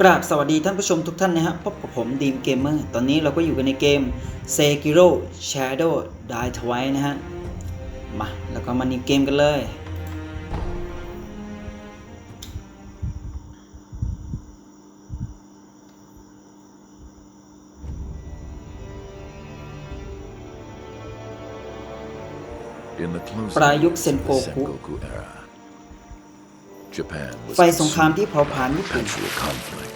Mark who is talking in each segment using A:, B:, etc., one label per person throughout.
A: กราบสวัสดีท่านผู้ชมทุกท่านนะฮะพบกับผมดีมเกมเมอร์ตอนนี้เราก็อยู่กันในเกม Sekiro Shadow Die Twice นะฮะ มาแล้วก็มานิวเกมกันเลย
B: In the closing
A: ปลายยุค
B: years
A: เซน
B: of
A: โก
B: the
A: คุ ไฟสงครามที่เผาผลาญญี่ปุ่น
B: perpetual conflict.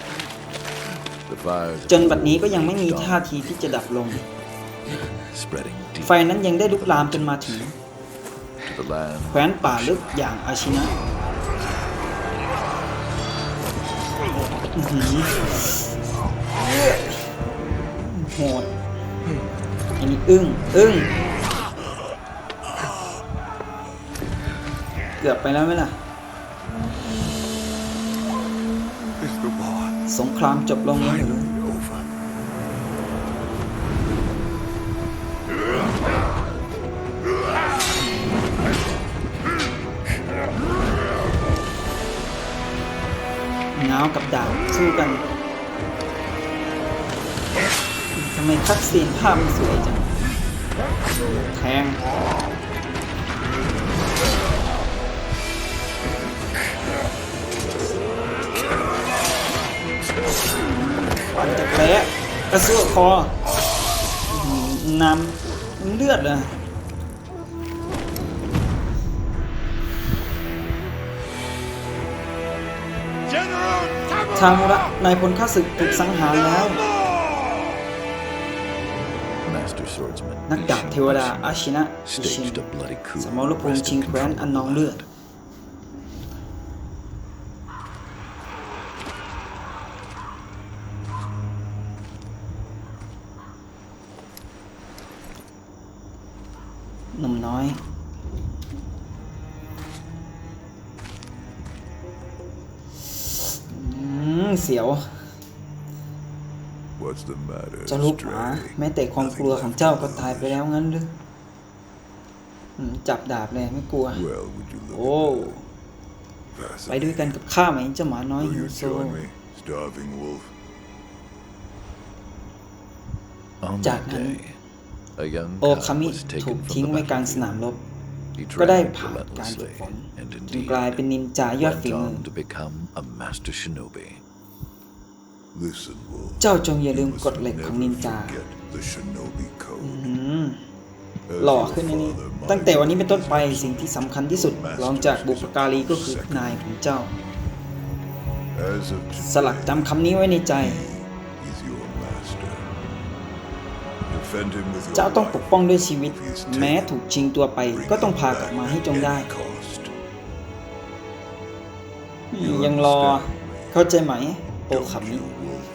B: The fires of
A: จนบัดนี้ก็ยังไม่มี
B: dawned,
A: ท่าทีที่จะดับลง
B: spreading deep
A: ไฟนั้นยังได้ลุกลามจนมาถึง
B: to the land
A: แคว้นป่าลึกอย่างอาชินะอื้อหือโหดอันนี้อึ้งอึ้งเกือบไปแล้วไหมล่ะ สงครามจบลงแล้วหรือ
C: over?
A: ง้าวกับดาบสู้กันทำไมคัดซีนภาพมันสวยจัง แทง กระซวกคออื้อหือนำเลือดเลย
C: General
A: ทามุระนายพลข้าศึกถูกสังหารแล้ว
B: Master swordsman
A: นักดาบเทวดา
B: Ishin
A: อาชินะอิชิน
B: staged a bloody coup
A: สมรภูมิ
B: wrested
A: ชิงแคว้น
B: control
A: อันนอง
B: of
A: เลือด เสียว
C: What's the matter?
A: เจ้าลูกหมา
C: Stray?
A: แม้แต่ความกลัวของเจ้าก็ตายไปแล้วงั้นหรืออืมจับดาบเลยไม่กลัว
C: Well, would you
A: โอ้
C: look at
A: ไปด้วยกันกับข้าไหมเจ้าหมาน้อย
C: Will
A: หิว
C: you
A: โซ
C: join me, starving wolf?
B: On
A: Jack
B: that day, a young
A: โอ
B: cub
A: คามิ
B: was
A: ถู
B: taken
A: ก
B: from
A: ทิ้ง
B: the
A: ไว้กลางส
B: battlefield.
A: นามรบ
B: He
A: ก็ได้
B: trained
A: ผ่านการฝึก
B: relentlessly
A: ฝน
B: and
A: จึง
B: indeed
A: กลายเป็นนินจายอด
B: went
A: ฝีมือ เจ้าจงอย่าลืม
C: You
A: กฎ
C: must
A: เหล็กของ
C: never
A: นินจา
C: forget the shinobi code.
A: อืม
C: As
A: หล่อ
C: your
A: ขึ้นอันนี้
C: father
A: ตั้งแต่วันนี้
C: minded
A: เป็นต้นไป
C: his
A: สิ่งที่สำคัญที่สุดรองจากบุปการีก็คือนายของเจ้า
C: As of
A: สลัก
C: today,
A: จำคำนี้ไว้ในใจ
C: he is your master. Defend him with your
A: เจ้าต้องปก
C: life.
A: ป้องด้วยชีวิต
C: If he is
A: แม้
C: taken,
A: ถูกชิงตัวไป
C: bring
A: ก็ต้อง
C: him
A: พากลับ
C: back
A: มาให้จง
C: at
A: ได้
C: any cost.
A: ยังรอ เข้าใจไหม โอ
C: Don't
A: คามิ
C: kill wolf.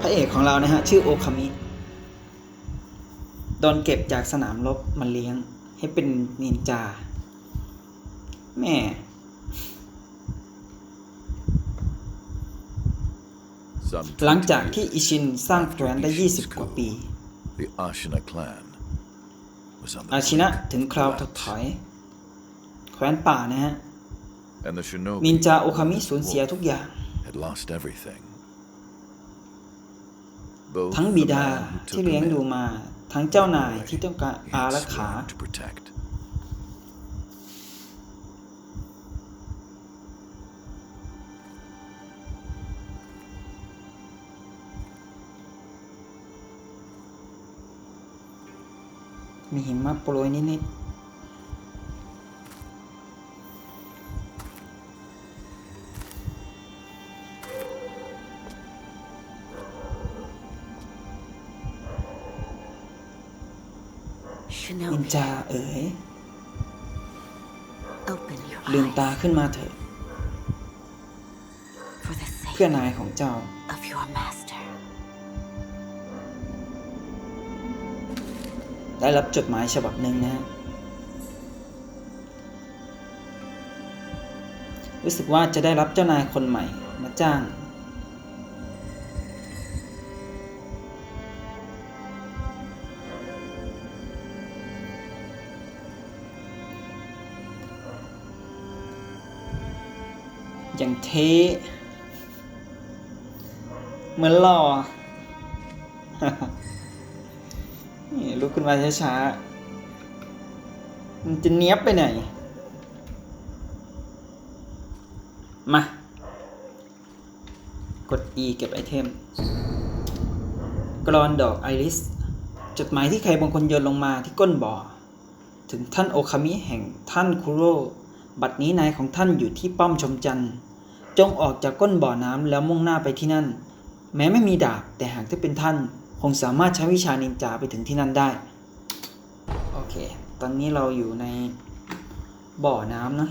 A: พระเอกของเรานะฮะ ชื่อโอคามิโดนเก็บจากสนามรบมาเลี้ยง ให้เป็นนินจา แม่
B: Some
A: หลังจาก
B: 20
A: ที่
B: years
A: อิชินสร้างแค
B: after
A: ว้นได้
B: Ishin's
A: 20 กว่า
B: coup,
A: ปี
B: The Ashina clan was on the
A: อาชินะ
B: brink
A: ถึง
B: of
A: คราวถด
B: collapse,
A: ถอย แคว้นป่านะฮะ
B: and the shinobi
A: นินจาโอคามิ
B: known as
A: สูญเสีย
B: Wolf
A: ทุกอย่าง
B: had lost everything. Both
A: ทั้ง
B: the
A: บิดา
B: man who
A: ที่
B: took
A: เลี้ยง
B: him
A: ดู
B: in
A: มา ทั้งเจ้านาย
B: and
A: ที่ต้องการ
B: he
A: อา
B: had
A: รักขา
B: sworn to protect.
A: มีหิมะโปรยนิดๆ จาเอ๋ย
D: open your
A: ลืม
D: eyes
A: ตาขึ้นมาเถิด
D: for the
A: เพื่อ
D: sake
A: นายของเจ้า
D: of your master.
A: ได้รับจดหมายฉบับหนึ่งนะฮะรู้สึกว่าจะได้รับเจ้านายคนใหม่ มาจ้าง เท เหมือนหล่อนี่ลุกขึ้นมาช้าๆ มันจะเนี้ยบไปไหน มา กด E เก็บไอเทม กรอนดอกไอริส จดหมายที่ใครบางคนโยนลงมาที่ก้นบ่อ ถึงท่านโอคามิแห่งท่านคุโรบัดนี้นายของท่านอยู่ที่ป้อมชมจันทร์ จงออกจากก้นบ่อน้ำแล้วมุ่งหน้าไปที่นั่น แม้ไม่มีดาบแต่หากถ้าเป็นท่าน คงสามารถใช้วิชานินจาไปถึงที่นั่นได้ โอเค ตอนนี้เราอยู่ในบ่อน้ำนะ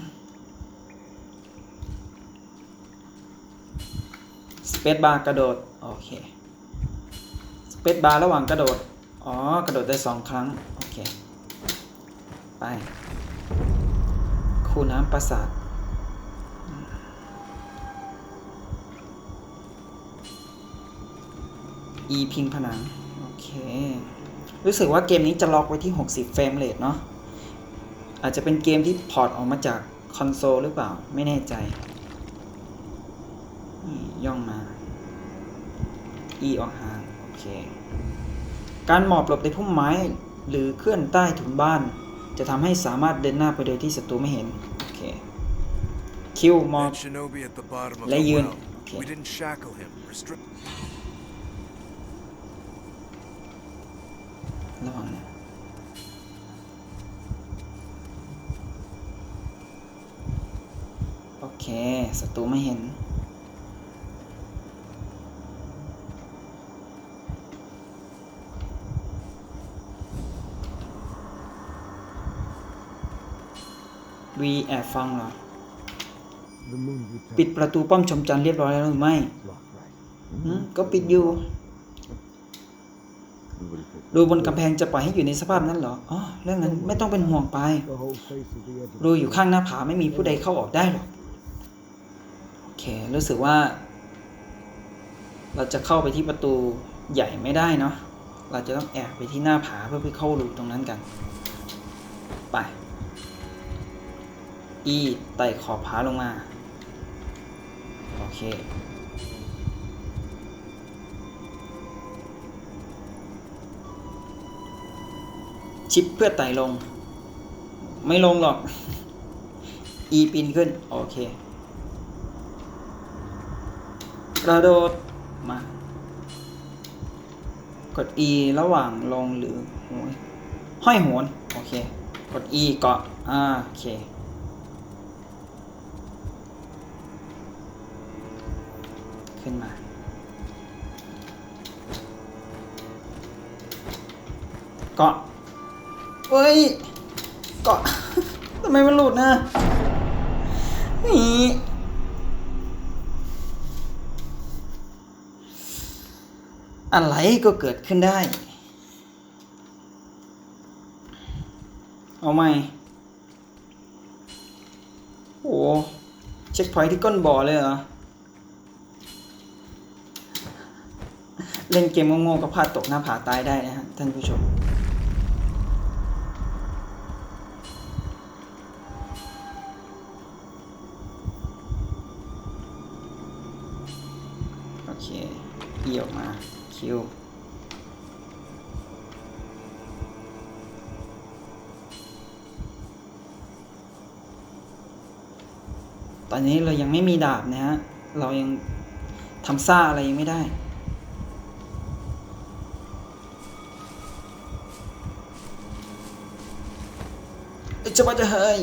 A: สเปซบาร์กระโดด โอเคสเปซบาร์ระหว่างกระโดด อ๋อ กระโดดได้สองครั้ง โอเค ไป คูน้ำปราสาท E พิงผนัง โอเค รู้สึกว่าเกมนี้จะล็อกไว้ที่ 60 เฟรมเรทเนาะ อาจจะเป็นเกมที่พอร์ตออกมาจากคอนโซลหรือเปล่า ไม่แน่ใจนี่ย่องมา E ออกห่างโอเค การหมอบหลบในพุ่มไม้ หรือเคลื่อนใต้ถุนบ้าน จะทำให้สามารถเดินหน้าไปโดยที่ศัตรูไม่เห็น โอเค คิวหมอบ
E: That shinobi at the bottom of
A: Lay
E: the
A: you in.
E: well.
A: Okay.
E: We didn't shackle him. Restrict.
A: ระวังนะโอเค ศัตรูไม่เห็น วีแอบฟังเหรอ
F: The moon you tell
A: ปิดประตูป้อมชมจันทร์เรียบร้อยแล้วหรือไม่
F: is locked, right?
A: หืมก็ปิดอยู่
F: Nobody picked
A: รูบนกำแพงจะปล่อยให้อยู่ในสภาพนั้นเหรอ อ๋อ เรื่องนั้นไม่ต้องเป็นห่วงไป
F: the whole face of the edge of
A: รูอยู่ข้างหน้าผาไม่มีผู้ใดเข้าออกได้หรอกโอ เค รู้สึกว่า เราจะเข้าไปที่ประตูใหญ่ไม่ได้เนาะ เราจะต้องแอบไปที่หน้าผาเพื่อไปเข้ารูตรงนั้นกัน ไป อีไต่ขอบผาลงมา โอเคชิปเพื่อไต่ลง ไม่ลงหรอก อีปีนขึ้น โอเค กระโดด มา กด E ระหว่างลงหรือโหยห้อยโหน โอเค กด E เกาะอ่าโอเค ขึ้นมา เกาะเฮ้ย เกาะ ทำไมมันหลุดนะนี่ อะไรก็เกิดขึ้นได้ เอาไหมโอ้เช็คพอยท์ที่ก้นบ่อเลยเหรอ เล่นเกมโง่ๆก็พลาดตกหน้าผาตายได้นะฮะท่านผู้ชม โอเคเอีออกมา คิวตอนนี้เรายังไม่มีดาบนะฮะ เรายังทำซ่าอะไรยังไม่ได้จะมาจะเฮ้ย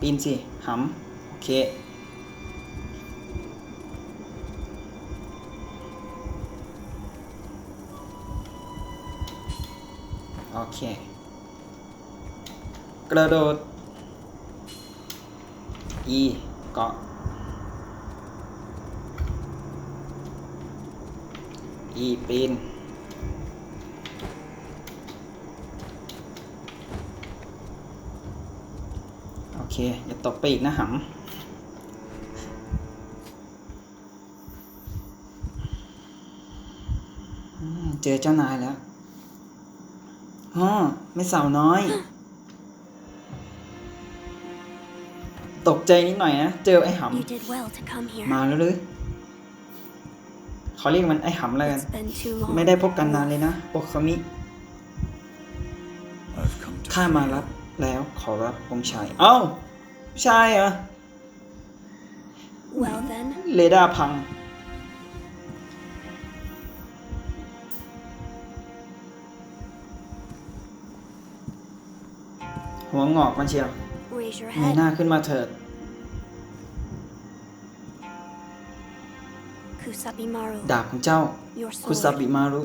A: ปีนสิหำโอเค เค กระโดด E เกาะ E ปีน โอเค อย่าตกไปอีกนะหำอืมเจอเจ้านายแล้ว ฮ่อไม่สาวน้อย ตกใจนิดหน่อยนะ เจอไอ้ห
D: You did well to come here. ำ
A: มาแล้วหรือขอเรียกมันไอ้หำแล้วกัน
D: It's been too long.
A: ไม่ได้พบกันนานเลยนะโอคามิ
B: I've come to
A: ข้า
B: free
A: มา
B: you.
A: รับแล้วขอรับองค์ชาย เอ้า ชายเหรอ
D: Well then,
A: เรดาร์พัง หัวงอกมันเชียว
D: raise your
A: เงยห
D: head.
A: น้าขึ้นมาเถิด
D: Kusabimaru,
A: ดาบของเจ้า
D: your
A: คุซา
D: sword.
A: บิมารุ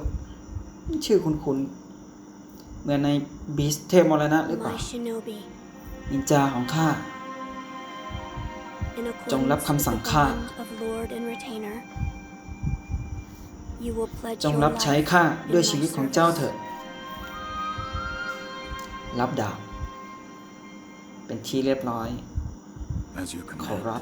A: ชื่อคุ้นๆเหมือนในบีสเทพมรณะหรือเปล่า
D: My shinobi,
A: นินจาของข้า
D: in
A: จงรับ
D: accordance with
A: คำสั่ง
D: the
A: ข้า
D: bond of Lord and Retainer, you will pledge
A: จง
D: your
A: รับใช้
D: life
A: ข้า
D: in
A: ด้วย
D: my
A: ชีวิตของเจ้า
D: service.
A: เถิด รับดาบ เป็นที่เรียบร้อย
B: As you
A: ขอ
B: command.
A: รับ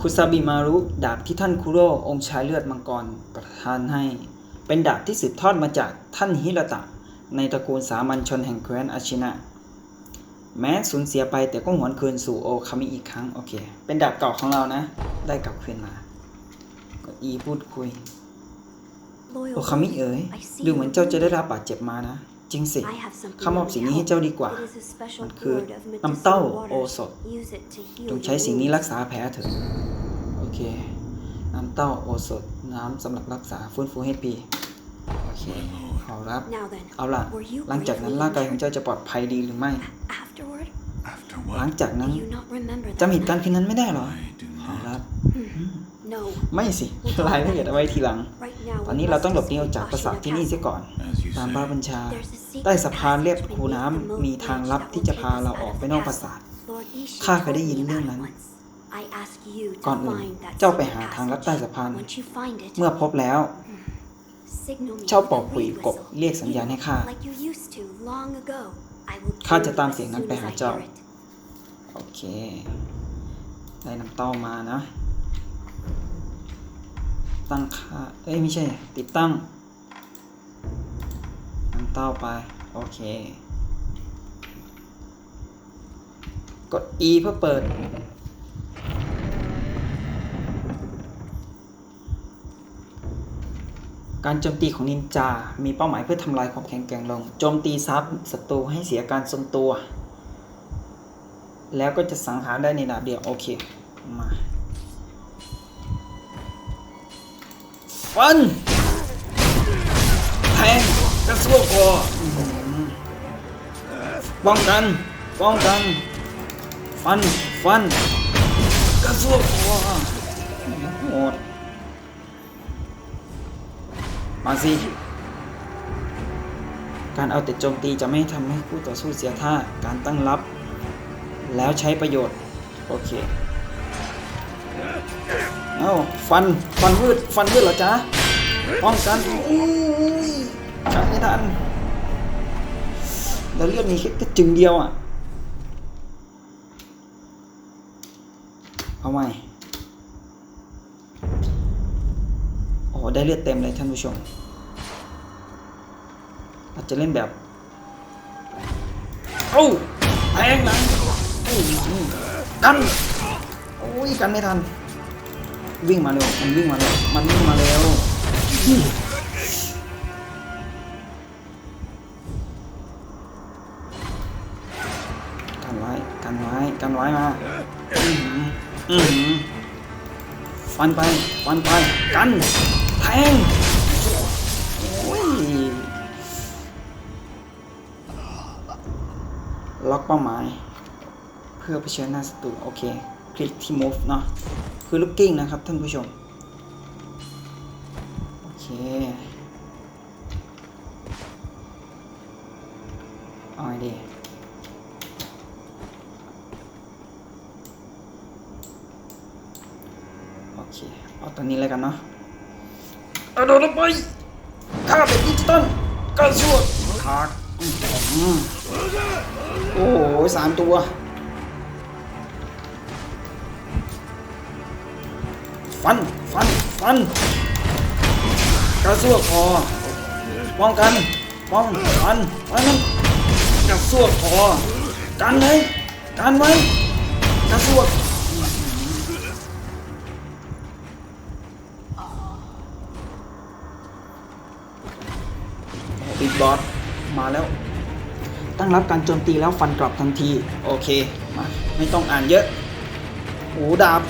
A: คุซาบิมารุ ดาบที่ท่านคุโร่องค์ชายเลือดมังกรประทานให้ เป็นดาบที่สืบทอดมาจากท่านฮิรตะ ในตระกูลสามัญชนแห่งแคว้นอาชินะ แม้สูญเสียไปแต่ก็หวนคืนสู่โอคามิอีกครั้ง โอเค เป็นดาบเก่าของเรานะ ได้กลับคืนมา ก็อีพูดคุย
D: Loyal
A: โอคามิเอ๋ย
D: I see
A: ดูเหมือน
D: you.
A: เจ้าจะได้รับบาดเจ็บมานะ จริงสิ
D: I have something
A: ข้ามอบ
D: that
A: สิ่ง
D: would
A: นี้ให้
D: help.
A: เจ้าดีกว่า
D: It is a special
A: มันคือ
D: gourd of
A: น้ำเต้า
D: medicinal
A: โอ
D: water.
A: สถ
D: Use it to heal
A: จงใช้สิ่งนี้
D: your
A: รัก
D: wounds.
A: ษาแผลเถิดโอเค น้ำเต้าโอสถน้ำสำหรับรักษาฟื้นฟูให้ปีโอเคขอรับ
D: Now then,
A: เอาล่ะ
D: were you
A: หลังจากนั้น
D: gravely
A: ร่างกายของ
D: injured?
A: เจ้าจะปลอดภัยดีหรือไม่
D: Afterward,
B: After
A: หลัง
B: what?
A: จากนั้น
D: do you not remember
A: จำ
D: that
A: เหตุการณ์
D: night?
A: คืนนั้นไม่ได้เหรอ
B: I do
A: ขอ
B: not.
A: รับ
D: No.
A: ไม่สิรายละเอียดเอาไว้ทีหลัง
D: Right now,
A: ตอน
D: we
A: นี้เรา
D: must
A: ต้องหลบหนีอ
D: escape
A: อกจากปราสาท
D: Ashina
A: ที่นี่เสีย
D: Castle.
A: ก่อน
B: As you
A: ตาม
B: say.
A: บ้าบัญชา
D: There's a secret
A: ใต้สะพานเรียบ
D: passage
A: คูน้ำ
D: beneath the moat
A: มีทางลับ
D: bridge
A: ที่
D: that
A: จะ
D: will
A: พา
D: take
A: เรา
D: us
A: ออก
D: out
A: ไป
D: of
A: นอก
D: the
A: ปราสาท
D: castle. Lord Ishii
A: ข้าเคยได้
D: told
A: ยิน
D: me
A: เรื่อง
D: about
A: นั้น
D: it once. I ask you to
A: ก่อนอื่น
D: find that
A: เจ้าไป
D: secret
A: หาทางลัด
D: passage.
A: ใต้สะพาน
D: Once you find it,
A: เมื่อพบแล้ว
D: signal me
A: เจ้า
D: with
A: เป่า
D: a
A: ขลุ่ย
D: reed
A: กบ
D: whistle.
A: เรียกสัญญาณให้ข้า
D: Like you used to long ago. I will
A: ข้า
D: do
A: จะ
D: it
A: ตาม
D: as
A: เสียงนั้น
D: soon
A: ไป
D: as
A: หา
D: I
A: เจ้า
D: hear it.
A: โอเค ได้น้ำเต้ามานะ ตั้งค่า เอ้ยไม่ใช่ ติดตั้งน้ำเต้าไป โอเค กด E เพื่อเปิด การโจมตีของนินจา มีเป้าหมายเพื่อทำลายความแข็งแกร่งลง โจมตีซับศัตรูให้เสียการทรงตัว แล้วก็จะสังหารได้ในดาบเดียว โอเค มา ฟันแทงกระซวกคอป้องกันป้องกัน ฟันฟันกระซวกคอโหดมาสิการเอาแต่โจมตีจะไม่ทำให้คู่ต่อสู้เสียท่าการตั้งรับ แล้วใช้ประโยชน์ โอเค เอ้าฟันฟันวืดฟันวืดเหรอจ๊ะป้องกันอุ้ยจับไม่ทันแล้วเลือดมีแค่จึงเดียวอะเอาใหม่โอ้ได้เลือดเต็มเลยท่านผู้ชม อาจจะเล่นแบบเอ้าแทงหลังอุ้ยกันโอ้ยกันไม่ทัน วิ่งมาเร็ว มันวิ่งมาเร็ว มันวิ่งมาเร็ว กันไว้ กันไว้ กันไว้มา อื้อหืออื้อหือฟันไป ฟันไป กัน แทงล็อกเป้าหมาย เพื่อเผชิญหน้าศัตรูโอเค คลิกที่ move เนาะ คือ looking นะครับท่านผู้ชม โอเคเอาไงดีโอเค เอาตัวนี้เลยกันเนาะเอาโดนลงไปข้าเป็นดิจิตอลกระสวดขาดอื้อหือโอ้โหสามตัว ฟัน ฟัน ฟัน กระซวกคอป้องกัน ป้องฟันฟันกระซวกคอกันเลยการไว้กระสวกบิ๊กบอสมาแล้ว ตั้งรับการโจมตีแล้วฟันกลับทันที โอเค มา ไม่ต้องอ่านเยอะโอ้ดาบ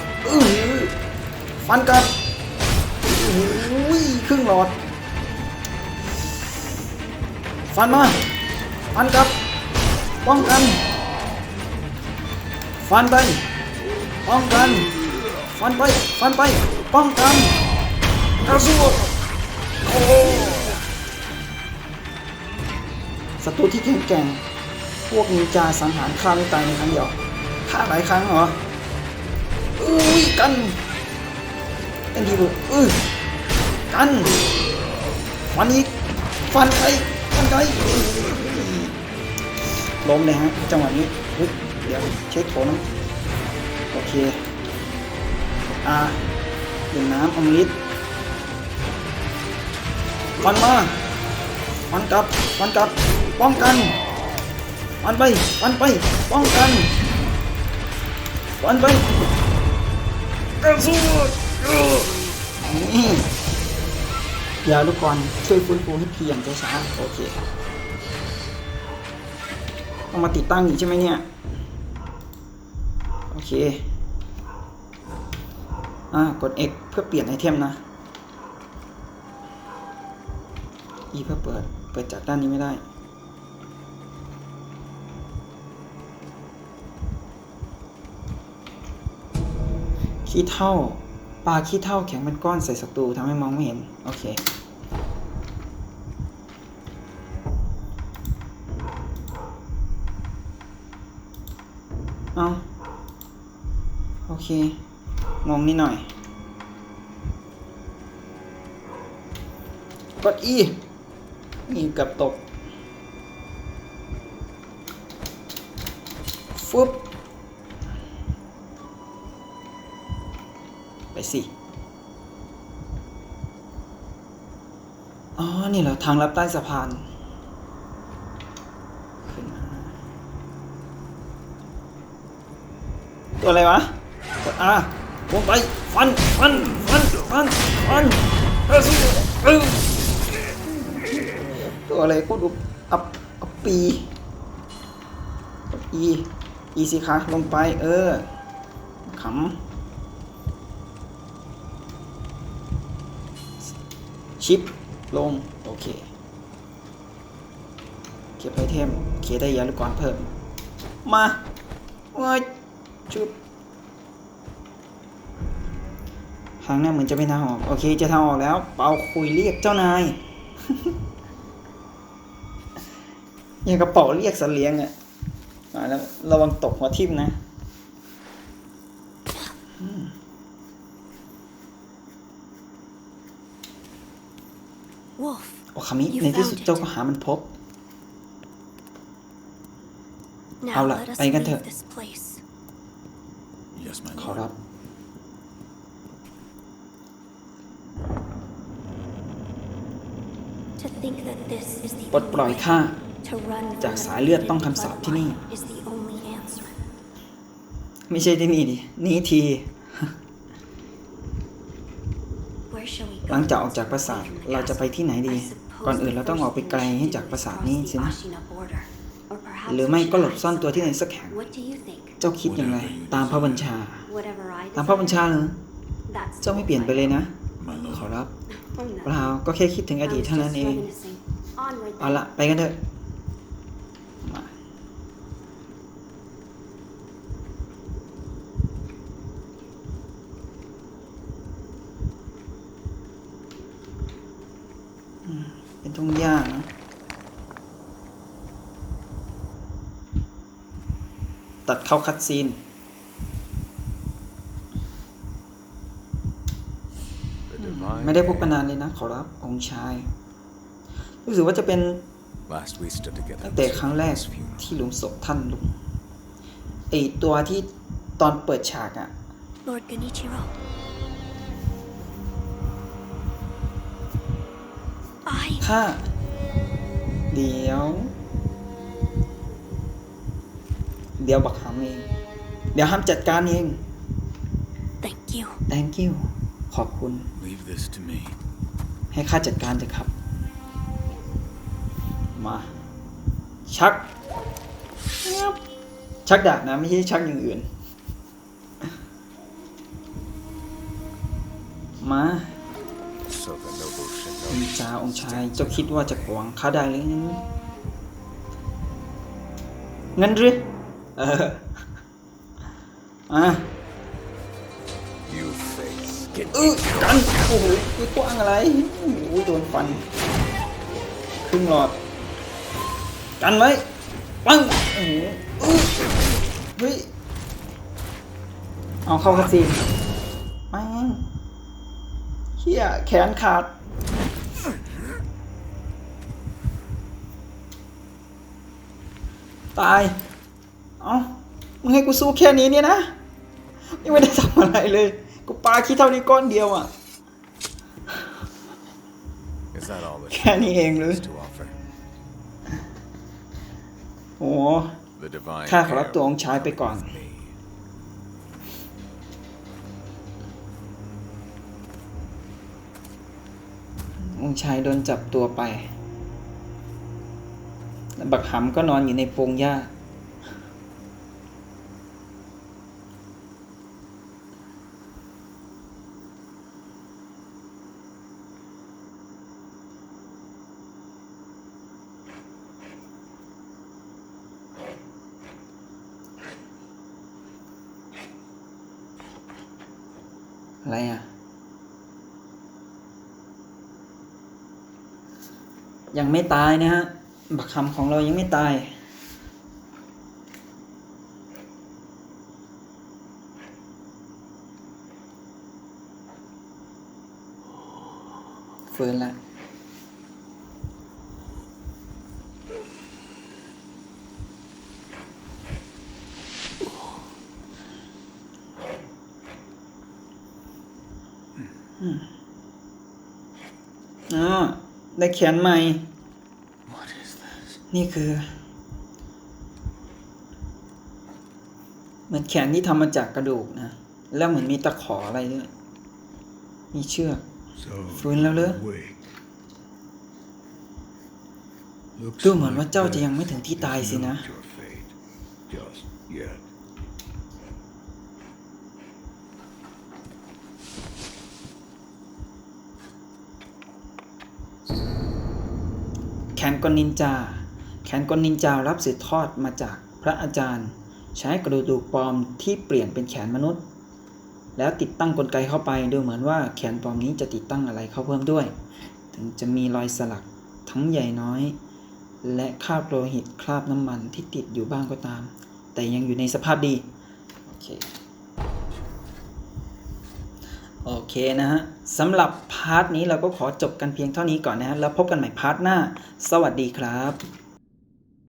A: ฟันกลับอุ้ยครึ่งหลอด ฟันมา ฟันกลับ ป้องกัน ฟันไป ป้องกัน ฟันไป ฟันไป ป้องกันกระสุนโอ้ศัตรูที่แข็งแกร่ง พวกนินจาสังหารฆ่าไม่ตายในครั้งเดียวฆ่าหลายครั้งเหรอ อุ้ยกัน กันดีบุอื้อกันฟันอีกฟันไปฟันไปล้มเลยฮะจังหวะนี้เดี๋ยวเช็คโถน้ำโอเคอ่าดื่มน้ำอมฤตฟันมาฟันกลับฟันกลับป้องกันฟันไปฟันไปป้องกันฟันไปกระสุน นี่ยาลูกกรช่วยฟื้นฟูให้พีอย่างช้าๆโอเคต้องมาติดตั้งอีกใช่ไหมเนี่ย โอเค อ่ากด X เพื่อเปลี่ยนไอเทมนะ E เพื่อเปิด เปิดจากด้านนี้ไม่ได้ ขี้เท่า ปลาขี้เท่าแข็งเป็นก้อนใส่ศัตรูทำให้มองไม่เห็น โอเค เอาโอเค งงนิดหน่อย กด E นี่เกับตก ฟึบ สิอ๋อ นี่เหรอ ทางลับใต้สะพานขึ้นมาตัวอะไรวะกด R ลงไป ฟัน ฟัน ฟัน ฟัน ฟันเออเออตัวอะไรกูดูอับอับปีกด E E สิคะ ลงไป เออขำ ชิปลง โอเค เก็บไอเทมเคได้ยาลูกกรเพิ่ม มาเว้ยชุบทางหน้าเหมือนจะไม่ทางออกโอเคจะทางออกแล้ว เปาคุยเรียกเจ้านายอย่างกระเป๋าเรียกสัตว์เลี้ยงอะมาแล้วระวังตกหัวทิ่มนะ โอคามิในที่สุดเจ้าก็หามันพบ
D: now
A: Paula,
D: let us
A: ahí que te-
D: leave this place.
B: Yes, my
A: ขอ
B: lord.
A: รับ
D: To think that this is the
A: ปลดปล่อย
D: only way
A: ข้า
D: to run
A: จาก
D: from
A: สาย
D: the
A: เลือด
D: forbidden
A: ต้องคำสาปที่นี่
D: bloodline is the only answer.
A: ไม่ใช่ที่นี่ดิ นี่ที ลังจากออกจากปราสาทเราจะไปที่ไหนดี ก่อนอื่นเราต้องออกไปไกลให้จากปราสาทนี้สินะ หรือไม่ก็หลบซ่อนตัวที่ไหนสักแห่ง เจ้าคิดอย่างไร ตามพระบัญชา ตามพระบัญชาเหรอเจ้าไม่เปลี่ยนไปเลยนะ ขอรับเปล่าก็แค่คิดถึงอดีตเท่านั้นเอง เอาละไปกันเถอะ มเป็นทุ่งหญ้านะตัดเข้าคัดซีน
B: The divine
A: ไม่ได้พบกันนานเลยนะ ขอรับองค์ชาย รู้สึกว่าจะเป็น
B: Last we stood together.
A: ตั้งแต่ครั้งแรก
B: at his funeral.
A: ที่หลุมศพท่านลุงไอตัวที่ตอนเปิดฉากอะ
D: Lord Genichiro. I
A: ถ้า เดี๋ยวเเดี๋ยวบักหำเอง เดี๋ยวห้ามจัดการเอง
D: Thank you.
A: thank you ขอบคุณ
B: Leave this to me.
A: ให้ข้าจัดการเถอะครับ มา ชักงับชักดาบนะ ไม่ใช่ชักอย่างอื่น มาาองค์ชาย เจ้าคิดว่าจะขวางข้าได้หรืองั้นงั้นหรือเอออะ
E: You face. Get
A: เออกันโอ้โหกูกว้างอะไรโอ้โหโดนฟันครึ่งหลอด กันไว้ปังโอ้โหอื้อเฮ้ยเอาเข้ากันสิปังเฮียแขนขาด ตาย เอามึงให้กูสู้แค่นี้เนี่ยนะยังไม่ได้ทำอะไรเลย กูปาคิดเท่านี้ก้อนเดียวอะ
E: Is that all that
A: แค่นี้เองหรือ
E: has to offer?
A: โอ้
E: The divine
A: ข้าขอรับ
E: care
A: ตัวองค์ชายไปก่อน
E: with me.
A: องค์ชายโดนจับตัวไปแล้ว บักหำก็นอนอยู่ในพงหญ้า อะไรอะ ยังไม่ตายนะฮะ บักคำของเรายังไม่ตาย เฟิร์นละอ๋อได้แขนใหม่ นี่คือ เหมือนแขนที่ทำมาจากกระดูกนะ แล้วเหมือนมีตะขออะไรด้วยมีเชือก
C: So,
A: ฟื้นแล้วเหรอ
C: wake. Looks
A: ดูเหมือนว่า
C: like
A: เจ้าจะ
C: death
A: ยังไม่ถึงที่ตาย
C: is
A: สินะ
C: not your fate. Just yet.
A: แขนกลนินจา แขนกลนินจารับสืบทอดมาจากพระอาจารย์ ใช้กระดูกปลอมที่เปลี่ยนเป็นแขนมนุษย์ แล้วติดตั้งกลไกเข้าไปดูเหมือนว่าแขนปลอมนี้จะติดตั้งอะไรเข้าเพิ่มด้วย ถึงจะมีรอยสลักทั้งใหญ่น้อย และคราบโลหิตคราบน้ำมันที่ติดอยู่บ้างก็ตาม แต่ยังอยู่ในสภาพดี โอเคโอเคนะฮะสำหรับพาร์ทนี้เราก็ขอจบกันเพียงเท่านี้ก่อนนะฮะแล้วพบกันใหม่พาร์ทหน้า สวัสดีครับ